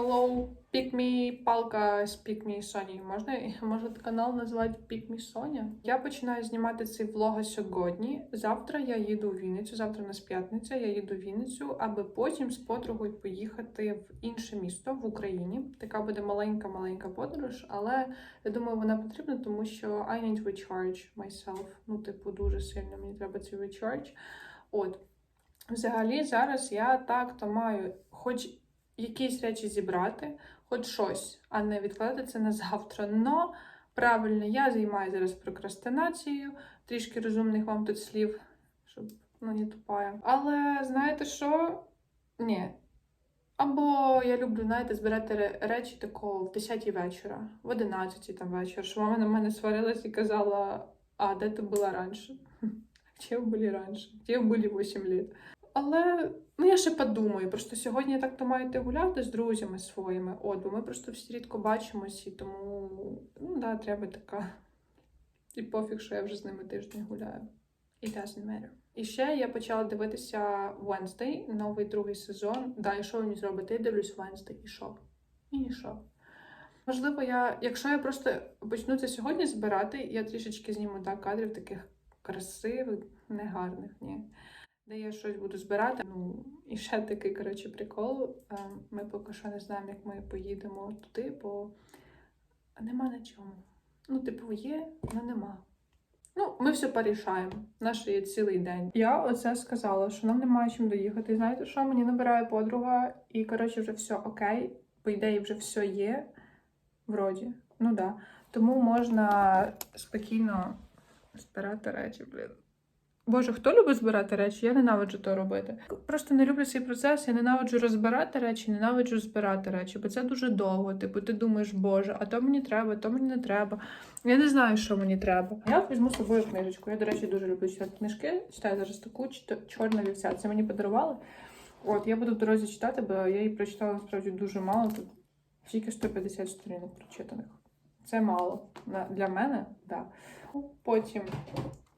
Hello, pick me палка з pick me Sony. Можна може канал назвати Pick me Sonya? Я починаю знімати цей влог сьогодні. Завтра я їду в Вінницю. Завтра у нас п'ятниця. Я їду в Вінницю, аби потім з подругою поїхати в інше місто в Україні. Така буде маленька маленька подорож, але я думаю, вона потрібна, тому що I need recharge myself. Ну, типу, дуже сильно мені треба цей recharge. От. Взагалі, зараз я так-то маю хоч якісь речі зібрати, хоч щось, а не відкладати це на завтра. Но правильно, я займаюся зараз прокрастинацією, трішки розумних вам тут слів, щоб ну, не тупая. Але знаєте що? Ні. Або я люблю, знаєте, збирати речі такого в 10 вечора, в 11 там вечора, що мама на мене сварилась і казала, а де ти була раніше? Где були раніше? Где були 8 лет? Але ну я ще подумаю. Просто сьогодні я так-то маю йти гуляти з друзями своїми. От, бо ми просто всі рідко бачимось, і тому ну да, треба така. І пофіг, що я вже з ними тиждень гуляю. It doesn't matter. І ще я почала дивитися Wednesday, новий другий сезон. Да, і що мені зробити? Я дивлюсь Wednesday, і що? І нічого. Можливо, я, якщо я просто почну це сьогодні збирати, я трішечки зніму так кадрів таких красивих, негарних, ні. Де я щось буду збирати. Ну, і ще такий, коротше, прикол. Е, Ми поки що не знаємо, як ми поїдемо туди, бо нема на чому. Ну, типу, є, але нема. Ну, ми все порішаємо. Наш є цілий день. Я оце сказала, що нам немає чим доїхати. І знаєте що? Мені набирає подруга, і коротше, вже все окей. По ідеї, вже все є. Вроді. Ну да. Тому можна спокійно збирати речі, блін. Боже, хто любить збирати речі? Я ненавиджу то робити. Просто не люблю цей процес. Я ненавиджу розбирати речі, ненавиджу збирати речі, бо це дуже довго. Типу, ти думаєш, боже, а то мені треба, то мені не треба. Я не знаю, що мені треба. Я візьму з собою книжечку. Я, до речі, дуже люблю читати книжки. Читаю зараз таку «Чт- чорна вівця. Це мені подарували. От, я буду в дорозі читати, бо я її прочитала насправді дуже мало. Тут тільки 150 сторінок прочитаних. Це мало. Для мене, так. Да. Потім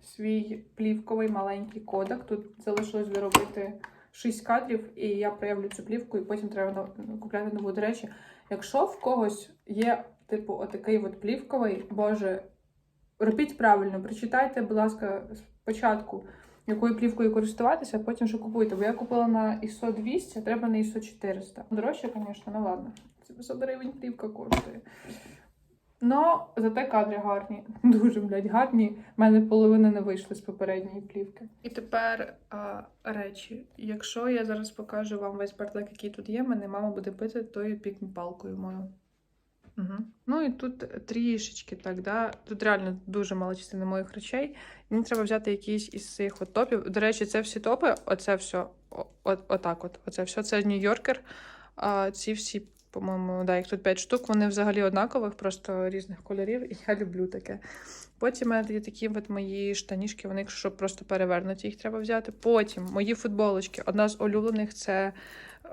свій плівковий маленький кодек. Тут залишилось доробити 6 кадрів, і я проявлю цю плівку, і потім треба купляти нову. До речі, якщо в когось є, типу, отакий от плівковий, боже, робіть правильно, прочитайте, будь ласка, спочатку. Якою плівкою користуватися, а потім вже купуйте. Бо я купила на ISO 200, а треба на ISO 400. Дорожче, звісно, ну ладно. Це 500 гривень плівка коштує. Но зате кадри гарні. Дуже, блядь, гарні. У мене половина не вийшла з попередньої плівки. І тепер а, речі. Якщо я зараз покажу вам весь бардлек, який тут є, мене мама буде бити тою пікмі-палкою мою. Угу. Ну і тут трішечки так, да. Тут реально дуже мала частина моїх речей. Мені треба взяти якийсь із цих от топів. До речі, це всі топи, оце все, о, от, отак от. Оце все, це Нью-Йоркер. Ці всі, по-моєму, да, їх тут 5 штук, вони взагалі однакових, просто різних кольорів, і я люблю таке. Потім у мене є такі от мої штанішки, вони, якщо просто перевернуті, їх треба взяти. Потім мої футболочки. Одна з улюблених це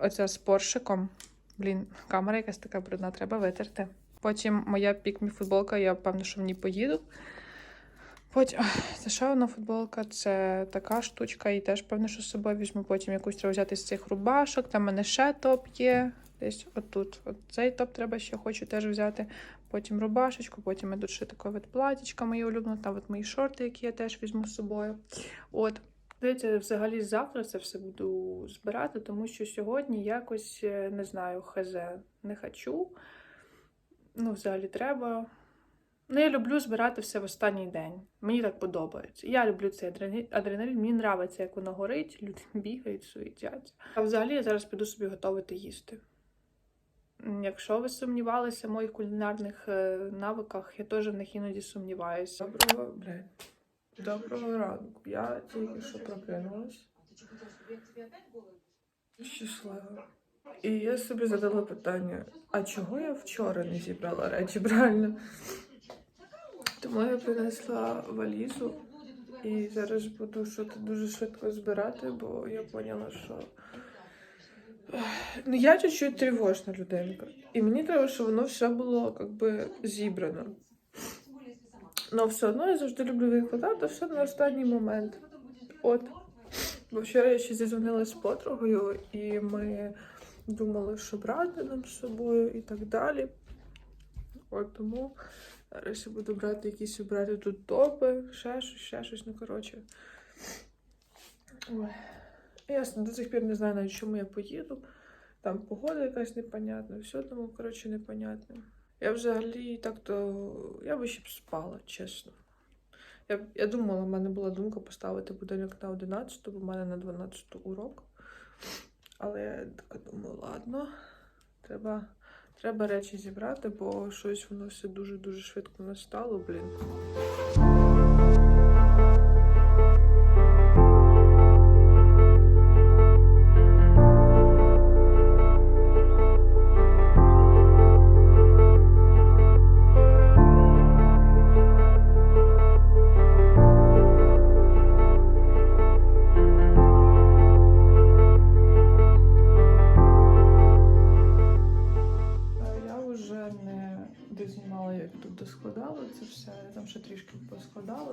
оця з поршиком. Блін, камера якась така брудна, треба витерти. Потім моя пікмі футболка, я певна, що в ній поїду. Потім це ще одна футболка, це така штучка, і теж певно, що з собою візьму. Потім якусь треба взяти з цих рубашок. Там мене ще топ є. Десь отут. От цей топ треба ще хочу теж взяти. Потім рубашечку, потім тут ще таке от платічка моє улюблене, там от мої шорти, які я теж візьму з собою. От. Здається, взагалі завтра це все буду збирати, тому що сьогодні якось е, не знаю, хз не хочу. Ну, взагалі треба. Ну, я люблю збирати все в останній день. Мені так подобається. Я люблю цей адреналін. мені подобається, як воно горить, люди бігають, суетяться. А взагалі я зараз піду собі готувати їсти. Якщо ви сумнівалися в моїх кулінарних е, навиках, я теж в них іноді сумніваюся. Доброго, блядь. Доброго ранку. Я тільки що прокинулась. Щаслива. І я собі задала питання: а чого я вчора не зібрала речі правильно? Тому я принесла валізу і зараз буду щось дуже швидко збирати, бо я поняла, що. Ну, я чуть-чуть тривожна людинка. І мені треба, щоб воно все було як би зібрано. Але все одно я завжди люблю відкладати все на останній момент. От. Бо вчора я ще зізвонила з подругою, і ми думали, що брати нам з собою і так далі. От тому зараз я буду брати якісь брати тут топи, ще щось, ще щось, ну коротше. Ой. Я до сих пір не знаю, навіть чому я поїду. Там погода якась непонятна, все тому, коротше, непонятне. Я взагалі так-то. Я би ще б спала, чесно. Я, я думала, в мене була думка поставити будильник на 11, бо в мене на 12 урок. Але я така думаю, ладно, треба, треба речі зібрати, бо щось воно все дуже-дуже швидко настало, блін.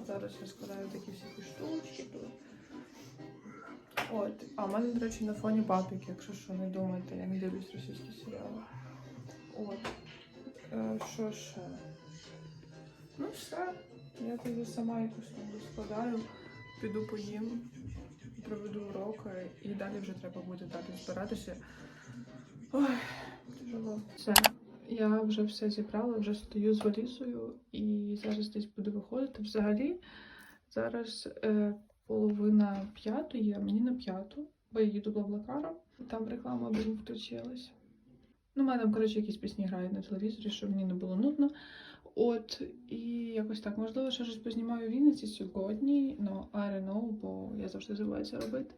Зараз я складаю такі всякі штучки тут. От. А в мене, до речі, на фоні папік, якщо що не думаєте, я не дивлюсь російські серіали. От. Е, що ще? Ну, все. Я тоді сама якось там доскладаю, піду поїм, проведу уроки і далі вже треба буде далі збиратися. Ой, тяжело. Все. Я вже все зібрала, вже стою з валізою і зараз десь буду виходити. Взагалі, зараз е, половина п'ятої, а мені на п'яту, бо я їду блаблакаром. Там реклама блін, включилась. Ну, у мене там, коротше, якісь пісні грають на телевізорі, щоб мені не було нудно. От, і якось так. Можливо, ще щось познімаю в Вінниці сьогодні, ну, I don't know, бо я завжди забуваю це робити.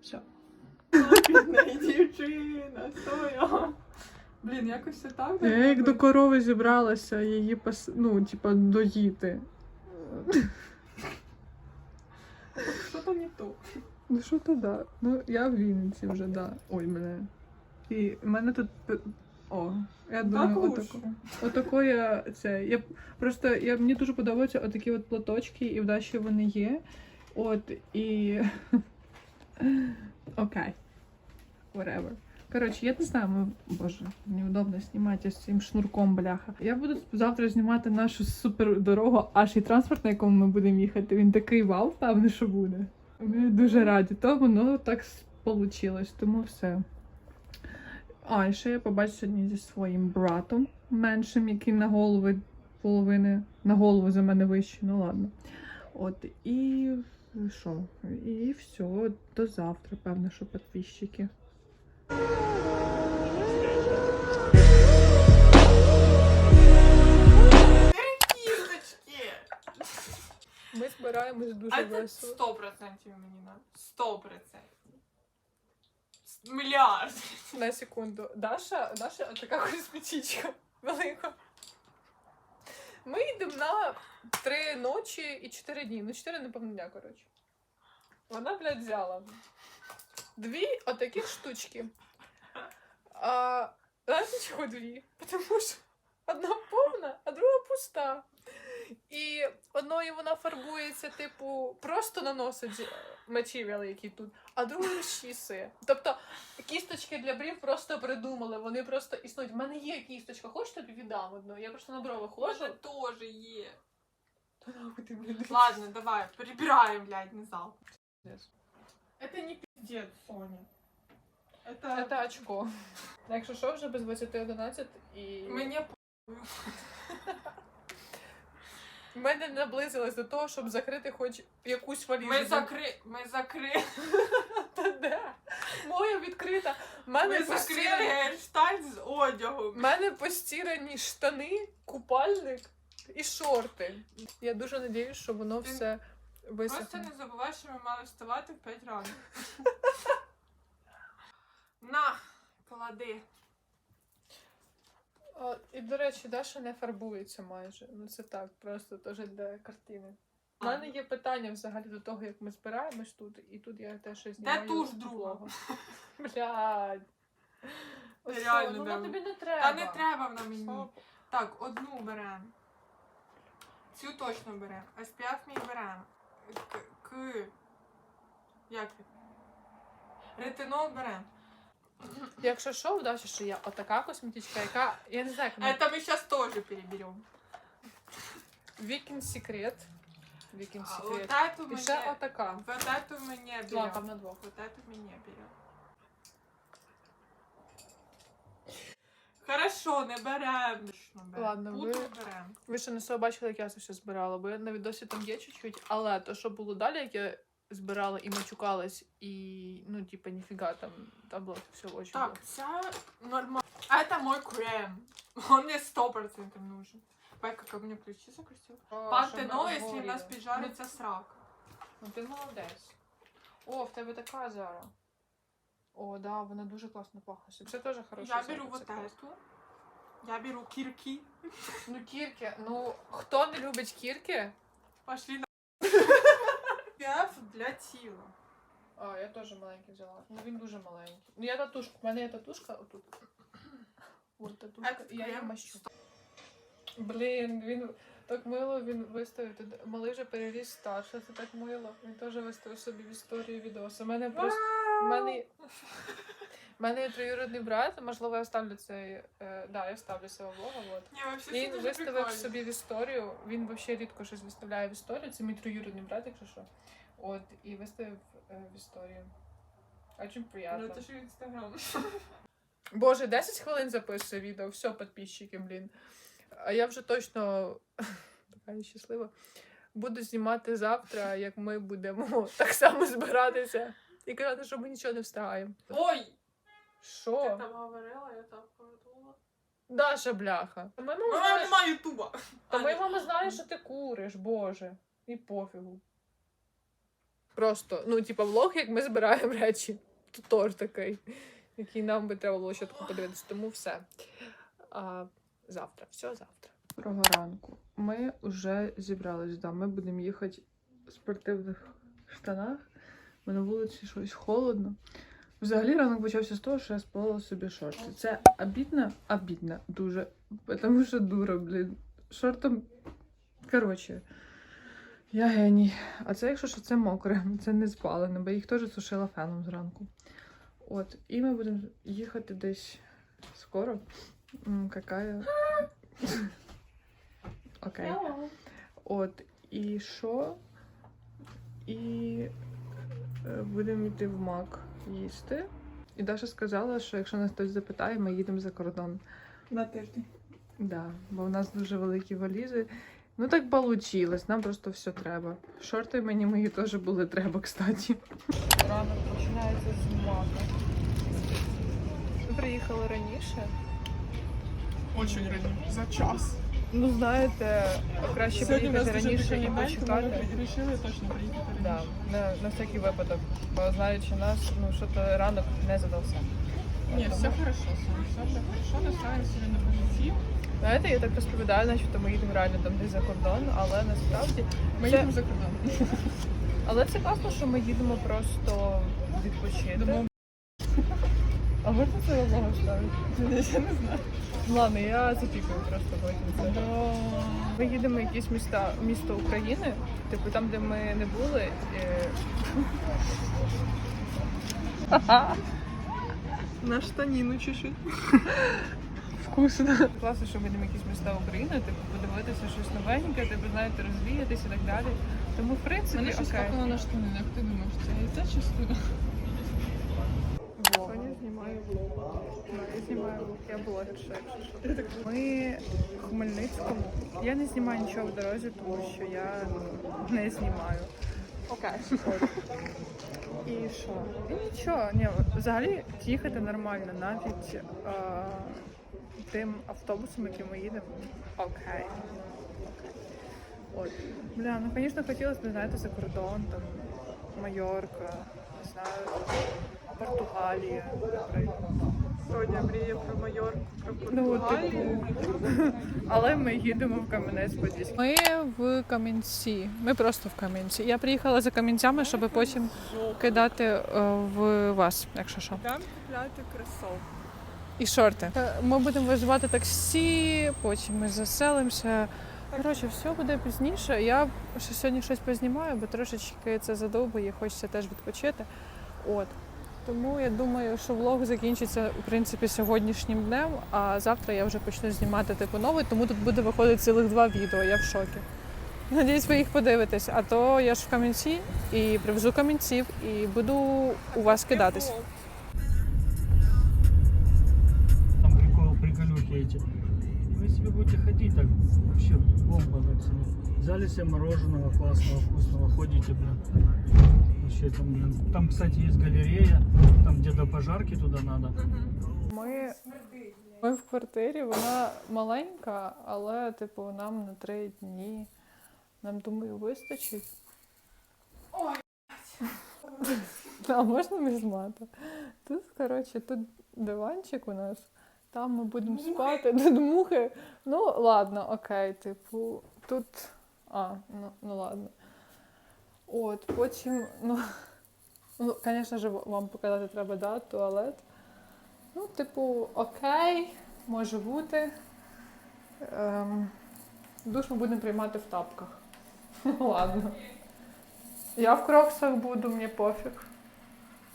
Все. Дівчина, стоя. Блін, якось все так. Я як до корови зібралася, її пас... ну, типа, доїти. Що то не то? Ну що то да. Ну, я в Вінниці вже, да. Ой, мене. І в мене тут. О, я думаю, Так отако. Отако я це. Я просто я, мені дуже подобаються отакі от платочки, і в Даші вони є. От і. Окей. Whatever. Коротше, я не знаю, ми... боже, неудобно знімати з цим шнурком, бляха. Я буду завтра знімати нашу супер дорогу, аж і транспорт, на якому ми будемо їхати. Він такий вау, певно, що буде. Ми дуже раді. То воно так вийшло, тому все. А, і ще я побачу сьогодні зі своїм братом меншим, який на голови половини, на голову за мене вищий, ну ладно. От, і що? І все, до завтра, певно, що підписчики. Ми збираємось дуже А це 100% мені надо. 100%. Мільярд. На секунду. Даша, Даша така косметичка велика. Ми йдемо на три ночі і чотири дні. Ну, чотири, напевно, дня, коротше. Вона, блядь, взяла дві отакі штучки. А, знаєте, чого дві? Тому що одна повна, а друга пуста. І одною вона фарбується, типу, просто наносить е, мачів'яли, які тут, а другою щісує. Тобто кісточки для брів просто придумали, вони просто існують. У мене є кісточка, хочеш тобі віддам одну? Я просто на брови Боже, ходжу. теж є. Та нахуй ти, блін. Ладно, давай, перебираем, блядь, на зал. Это не пиздец, Соня. Это... Це очко. Якщо що, вже без 20.11 і Мне ми не наблизились до того, щоб закрити хоч якусь валізу. Ми закри... Ми закри... Та де? Моя відкрита. Мене Ми закрили гельштальт з одягом. в мене постірані штани, купальник і шорти. Я дуже надіюсь, що воно Ти все Просто не забувай, що ми мали вставати в 5 ранку. На, клади. А, і, до речі, Даша не фарбується майже. Ну це так, просто теж для картини. У мене є питання взагалі до того, як ми збираємось тут, і тут я теж щось знімаю. туш друга? влогом. Блядь. Ось що, Реально, ну тобі не треба. Та не треба вона мені. Що? Так, одну беремо. Цю точно беремо. SPF мій беремо. К. К. Як? він? Ретинол беремо. Якщо що, вдався, що я отака косметичка, яка. Я не знаю, як вона. Это мы сейчас тоже переберем. Вікінг секрет. Вікінг А, Вот секрет. эту І ще мне, отака. вот эту мне Ладно, берем. там на двох. Вот эту мне берем. Хорошо, не берем. Ладно, Тут ви- берем. Ви ще не все бачили, як я це все збирала, бо я на відосі там є чуть-чуть, але то, що було далі, як я збирала і мачукалась, і ну, типа, ніфіга там, там було все очень Так, вся нормально. А это мой крем. Он мне сто процентов нужен. Байка, как мне ключи закрутил. Пантено, если у нас поджарится срак. Ну ти молодець. О, в тебе така Зара. О, да, вона дуже класно пахне. Це теж хороша. Я беру вот эту. Я беру кирки. Ну, кірки, ну хто не любить кірки? Пошли на... Пиаф для тела. А, я теж маленький взяла. Ну він дуже маленький. Ну я татушку. У мене є татушка отут. От татушка. І я її мащу. Блін, він так мило він виставив. Малий вже переріс старше, це так мило. Він теж виставив собі в історію відос. У мене просто. У мене, мене є троюродний брат, можливо, я ставлю цей. Е, да, я ставлю цього влога. От. Вообще Він виставив прикольно. собі в історію. Він взагалі рідко щось виставляє в історію. Це мій троюродний брат, якщо що. От, і виставив е, в історію. Очень Ну приємно. это же инстаграм. Боже, 10 хвилин записує відео, все, підписчики, блін. А я вже точно така щаслива. Буду знімати завтра, як ми будемо так само збиратися і казати, що ми нічого не встигаємо. Ой! Що? там говорила, я так подумала. Даша, бляха. Та ми Ну, мама знає, нема ютуба. та А, ми мама знає, що ти куриш, боже. І пофігу. Просто, ну, типа, влог, як ми збираємо речі, то теж такий, який нам би треба було чітко подивитися. Тому все. А, завтра, все завтра. Доброго ранку. Ми вже зібрались. Да. Ми будемо їхати в спортивних штанах, бо на вулиці щось холодно. Взагалі ранок почався з того, що я спала собі шорти. Це обідно, обідно дуже. Тому що дура, блін. Шортом. Коротше, я геній. А це, якщо що, це мокре, це не спалене, бо їх теж сушила феном зранку. От, і ми будемо їхати десь скоро. Какая. Окей. От, і що? І будемо йти в мак їсти. І Даша сказала, що якщо нас хтось запитає, ми їдемо за кордон. На тиждень. Да, бо в нас дуже великі валізи. Ну так получилось, нам просто все треба. Шорти мені мої теж були треба, кстати. Ранок починається з мака. Ми приїхали раніше. Очень рано. За час. Ну, знаєте, краще приїхати раніше і почекати. вирішили точно приїхати Да, на, на всякий випадок. Бо знаючи нас, ну що то ранок не задався. Ні, все хорошо, Соня, все вже хорошо, настраиваем себе на позитив. Знаєте, я так розповідаю, начебто ми їдемо реально там десь за кордон, але насправді Ми Це- їдемо за кордон. Але це класно, що ми їдемо просто відпочити. А можна це одного ставити? Я не знаю. Ладно, я запікаю просто потім це. Ми їдемо в якісь міста, місто України, типу там, де ми не були. На штанину чуть-чуть. Вкусно. Класно, що ми їдемо в якісь міста України, типу подивитися щось новеньке, типу, знаєте, розвіятись і так далі. Тому, в принципі, Мене щось окей. капало на штани, як ти думаєш, це яйця чи спина? Соня знімає влог. Я знімаю влог, я блогерша, якщо що. Ми в Хмельницькому. Я не знімаю нічого в дорозі, тому що я не знімаю. Окей. І що? І нічого, ні, взагалі їхати нормально, навіть е, тим автобусом, яким ми їдемо. Окей. От. Бля, ну звісно, хотілося б, знаєте, за кордон, там, Майорка, не знаю, Португалія. Соня мріє про Майорку, про Ну, Португалію. типу. Але ми їдемо в Кам'янець-Подільський. Ми в Кам'янці. Ми просто в Кам'янці. Я приїхала за Кам'янцями, щоб потім кидати е, в вас, якщо що. Там купляти кросовки. І шорти. Ми будемо визивати таксі, потім ми заселимося. Коротше, все буде пізніше. Я ще сьогодні щось познімаю, бо трошечки це задовбує, хочеться теж відпочити. От. Тому я думаю, що влог закінчиться в принципі сьогоднішнім днем, а завтра я вже почну знімати типу новий, тому тут буде виходити цілих два відео. Я в шокі. Надіюсь, ви їх подивитесь. А то я ж в камінці і привезу камінців і буду у вас кидатись. Там прикол, приколюхи эти. Вы себе будете ходить так, вообще бомба так себе. Взяли себе мороженого классного, вкусного, ходите, блин. Вообще там, блин. Там, кстати, есть галерея, там где до пожарки туда надо. Ми, ми в квартирі, вона маленька, але типу нам на три дні. Нам думаю, вистачить. Ой, А можна не знімати? Тут, коротше, тут диванчик у нас, там ми будемо спати, тут мухи. Ну, ладно, окей, типу, тут. А, ну, ну ладно. От, потім, ну, ну, звісно ж, вам показати треба, да, туалет. Ну, типу, окей, може бути. Ем, душ ми будемо приймати в тапках. Ну, ладно. Я в кроксах буду, мені пофіг.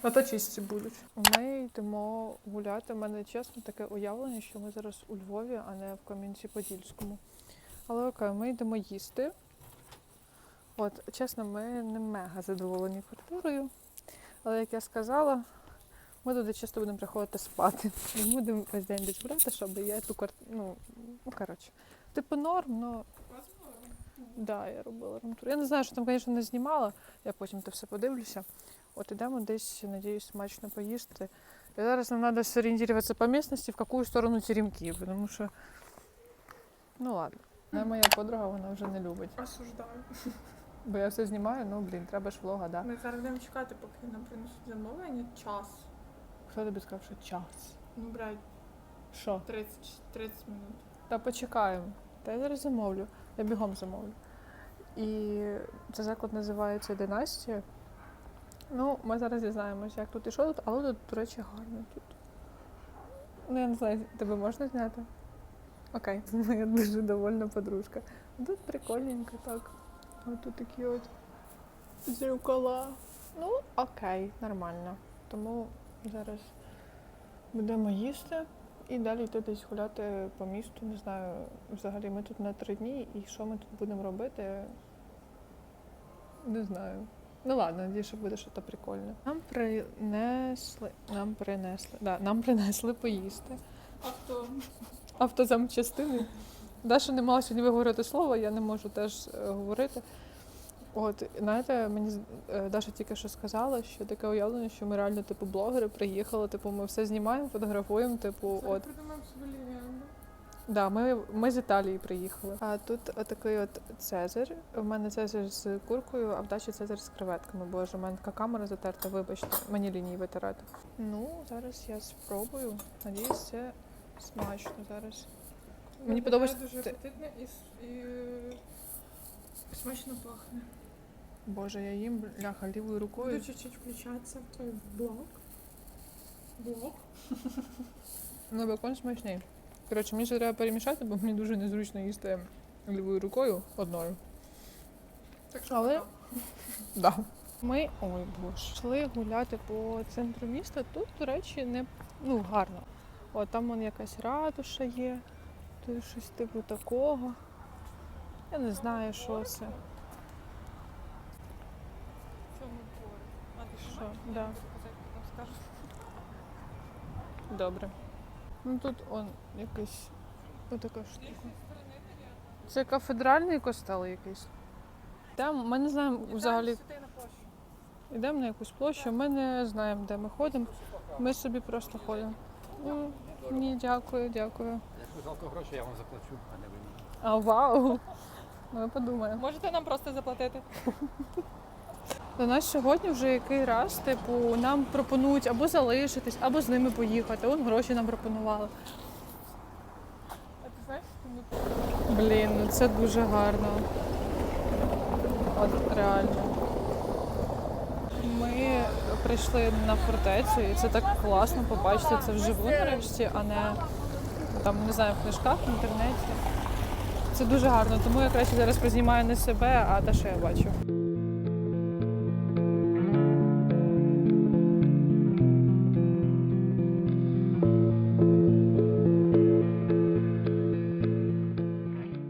А то чисті будуть. Ми йдемо гуляти. У мене чесно таке уявлення, що ми зараз у Львові, а не в Кам'янці-Подільському. Але окей, ми йдемо їсти. От, чесно, ми не мега задоволені квартирою. Але як я сказала, ми туди часто будемо приходити спати. Ми будемо весь день десь гуляти, щоб я ту квартиру. Ну, ну коротше. Типу норм, але Да, я робила румтур. Я не знаю, що там, звісно, не знімала. Я потім це все подивлюся. От ідемо десь, надіюсь, смачно поїсти. І зараз нам треба зорієнтуватися по місцевості, в яку сторону теремки, тому що. Ну ладно. Моя подруга, вона вже не любить. осуждаю. Бо я все знімаю, ну блін, треба ж влога, да? Ми зараз будемо чекати, поки нам принесуть замовлення. Час. Хто тобі сказав, що час? Ну, блядь, Що? 30, 30 минут. Та почекаємо. Та я зараз замовлю. Я бігом замовлю. І цей заклад називається Династія. Ну, ми зараз дізнаємося, як тут і що тут, але тут, до речі, гарно тут. Ну, я не знаю, тебе можна зняти? Окей, моя дуже довольна подружка. Тут прикольненько так. Тут такі от зеркала. Ну, окей, нормально. Тому зараз будемо їсти. І далі йти десь гуляти по місту. Не знаю, взагалі ми тут на три дні, і що ми тут будемо робити? Не знаю. Ну ладно, надіюсь, що буде щось прикольне. Нам принесли. Нам принесли. Да, нам принесли поїсти. Авто. Автозамчастини. Даша не мала сьогодні виговорити слово, я не можу теж е, говорити. От, знаєте, мені е, Даша тільки що сказала, що таке уявлення, що ми реально типу блогери приїхали, типу, ми все знімаємо, фотографуємо, типу, от. Да, ми, ми з Італії приїхали. А тут отакий от Цезар. У мене Цезар з куркою, а в Дачі Цезар з креветками. Боже, у мене така камера затерта, вибачте, мені лінії витирати. Ну, зараз я спробую. Надіюсь, це смачно зараз. Мені подобається. дуже те- апетитно і, с- і смачно пахне. Боже, я їм бляха лівою Буду рукою. чуть-чуть включатися в твій блог. Блог. Ну, бекон смачний. Коротше, мені ще треба перемішати, бо мені дуже незручно їсти лівою рукою одною. Так що Але- так. Да. Ми ой боже, йшли гуляти по центру міста. Тут, до речі, не ну гарно. О, там вон якась ратуша є, тут щось типу такого. Я не знаю, що це. Що? Да. Добре. Ну тут он якийсь отака штука. Це кафедральний костел якийсь. Там ми не знаємо взагалі. Йдемо на якусь площу, ми не знаємо, де ми ходимо. Ми собі просто ходимо. Ну, ні, дякую, дякую. Якщо жалко гроші, я вам заплачу, а не ви мені. А вау! Ми подумаємо. Можете нам просто заплатити? До нас сьогодні вже який раз, типу, нам пропонують або залишитись, або з ними поїхати. Вон гроші нам пропонували. А ти знаєш, Блін, ну це дуже гарно. От реально прийшли на фортецю, і це так класно побачити це вживу нарешті, а не там, не знаю, в книжках, в інтернеті. Це дуже гарно, тому я краще зараз познімаю не себе, а те, що я бачу.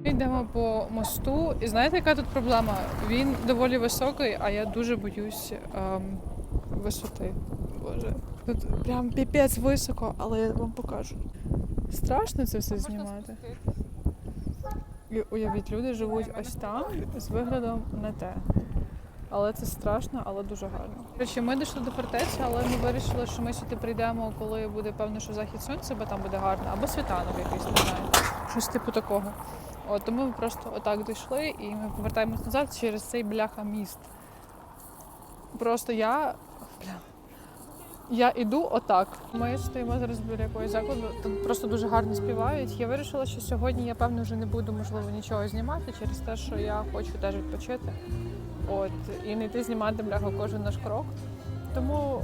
Йдемо по мосту, і знаєте, яка тут проблема? Він доволі високий, а я дуже боюсь. Ем висоти. Боже, тут прям піпець високо, але я вам покажу. Страшно це все знімати. І уявіть, люди живуть ось там з виглядом на те. Але це страшно, але дуже гарно. До речі, ми дійшли до фортеці, але ми вирішили, що ми сюди прийдемо, коли буде певно, що захід сонця, бо там буде гарно, або світанок якийсь, не знаю. Щось типу такого. От, тому ми просто отак дійшли і ми повертаємось назад через цей бляха міст. Просто я. Я іду отак. Ми стоїмо зараз біля якогось закладу. Тут просто дуже гарно співають. Я вирішила, що сьогодні я певно вже не буду можливо нічого знімати через те, що я хочу теж відпочити. От і не йти знімати бляха кожен наш крок. Тому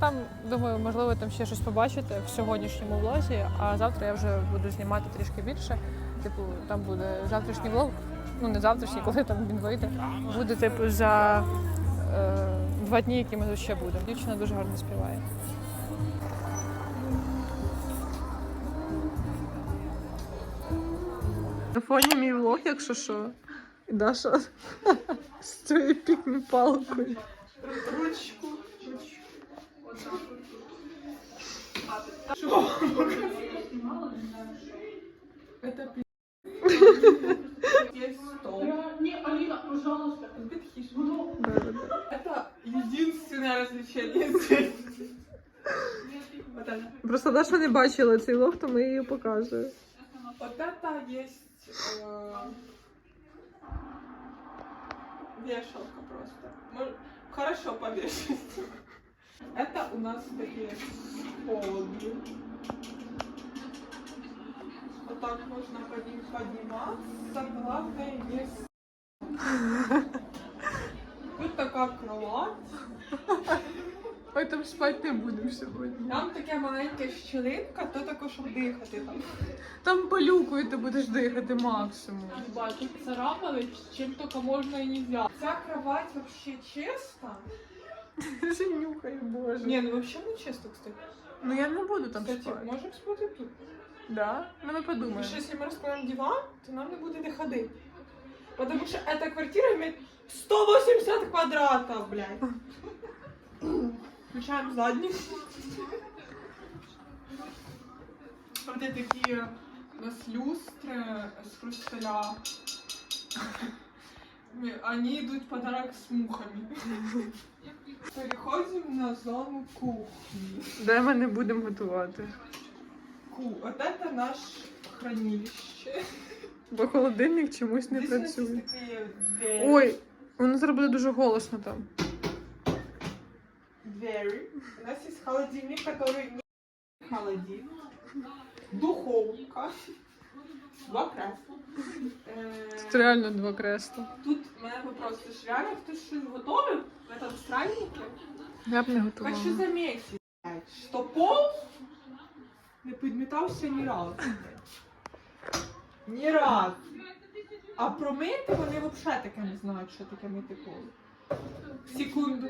там, думаю, можливо, там ще щось побачите в сьогоднішньому влозі, а завтра я вже буду знімати трішки більше. Типу, там буде завтрашній влог. Ну, не завтрашній, коли там він вийде. Буде, типу, за е, два дні, які ми тут ще будемо. Дівчина дуже гарно співає. На фоні мій влог, якщо що. І Даша з цією пікмі палкою. Ручку. Это пи- Есть стол. Не, Алина, пожалуйста. Битхиш. Да-да-да. Это единственное развлечение здесь. Вот это. Просто Даша не бачила цей влог, то ми її показуємо. Вот это есть э, вешалка просто. Мож- Хорошо повешать. Это у нас такие полки. Вот так можно подним- подниматься. Главное есть... Тут такая кровать. Ой, там спати не будемо сьогодні. Там така маленька щілинка, то тако, щоб дихати там. Там пилюкою ти будеш дихати максимум. Ебать, тут царапали, чем только можно и нельзя. Ця кровать вообще чиста. Нюхай, боже. Не, ну вообще не чисто, кстати. ну я не буду там Кстати, спати. можем спати тут. Да? Ну ми подумаємо. если мы раскроем диван, то нам не будет де ходить. Потому что эта квартира имеет 180 квадратов, блядь. Включаем задник. Вот такие у нас люстры с хрусталя. Они идут в подарок с мухами. Переходим на зону кухни. Де ми не будемо готувати? Ку. Вот это наш хранилище. Бо холодильник чомусь не Здесь у нас працює. есть такие двери. Ой, воно зараз буде дуже голосно там. Двери. У нас есть холодильник, который не холодильник. Духовка. Два кресла. Э, Це реально два кресла. Тут у мене вопрос, ти ж реально хтось щось готовив в этом страннике? Я б не готувала. Хочу заметить, блядь, что пол не підмітався ні разу. Ні разу. А про мити вони взагалі таке не знають, що таке мити пол. Секунду.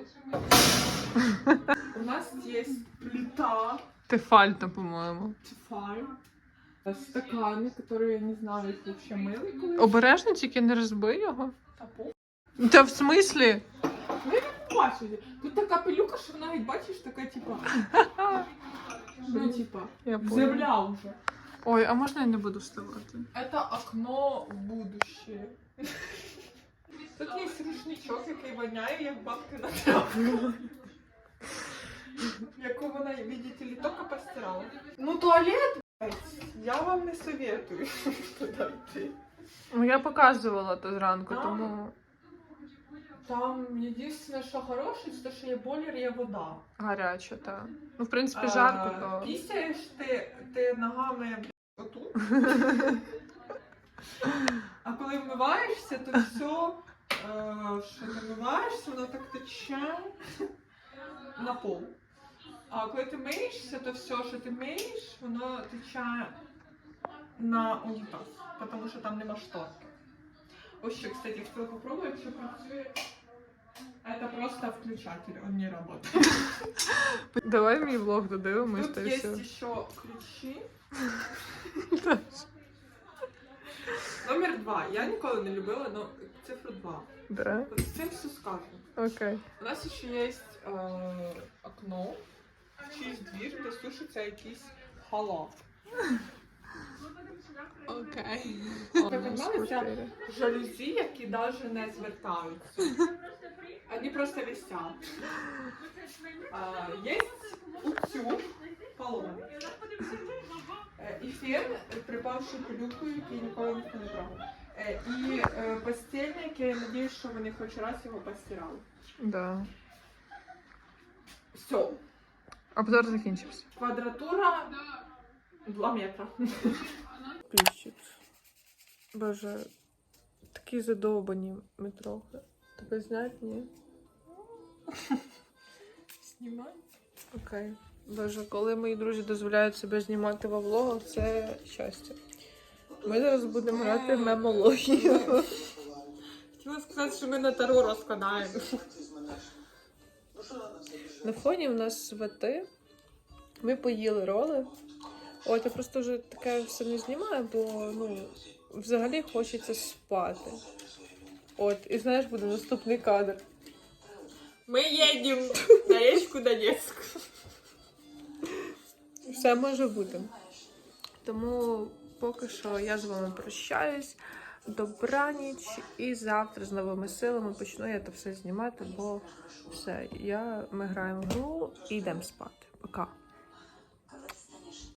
У нас є плита, Тефальта, по-моєму. тефаль, стакани, які я не знаю, їх вообще мили колись. Обережно тільки не розбий його. Та пол. Та в смислі? Бачите, тут така пилюка, що вона навіть бачиш, така типа. Ну, типа, земля уже. Ой, а можна я не буду вставати? Это окно в будущее. Тут є рушничок, який воняє, як бабки на тряпку. Яку вона, видите ли, тільки постирала. Ну, туалет, блядь, я вам не советую туди йти. Ну я показувала то зранку, Там? тому Там єдине, що хороше, це те, що є бойлер, є вода. гаряче, так. Ну, в принципі, жарко, то. Пісяєш ти, ти ногами отут. А коли вмиваєшся, то все, е, що ти вмиваєшся, воно так тече на пол. А коли ти миєшся, то все, що ти миєш, воно тече на унітаз, тому що там нема шторки. Ось кстати, хто попробує, якщо працює. Это просто включатель, он не работает. Давай мій влог додивимось, Тут та й есть еще ключи. Ну, 2. Я ніколи не любила, але цифру 2. Да. От з цим все сказано. Окей. У нас ще є е, окно чийсь двір, де сушиться якийсь халат. Окей. Це жалюзі, які навіть не звертаються. Вони просто висять. А, Є утюг полон. Е, І фен, припавши пилюкою, який ніколи ніхто не брав. Е, І е, постільник, який я надіюсь, що вони хоч раз його постирали. Да. Все. Обзор закінчився. Квадратура 2 метра. Піщить. Боже, такі задовбані ми трохи. Тебе знять, ні? Знімай. Окей. Боже, коли мої друзі дозволяють себе знімати во влогах, це щастя. Ми зараз будемо грати в мемологію. Хотіла сказати, що ми на таро розкладаємо. На фоні в нас свати. Ми поїли роли. От я просто вже таке все не знімаю, бо ну, взагалі хочеться спати. От, і знаєш, буде наступний кадр. Ми їдемо на річку Донецьк. Все може бути. Тому поки що я з вами прощаюсь. Добраніч. І завтра з новими силами почну я це все знімати, бо все, я, ми граємо в гру і йдемо спати. Пока.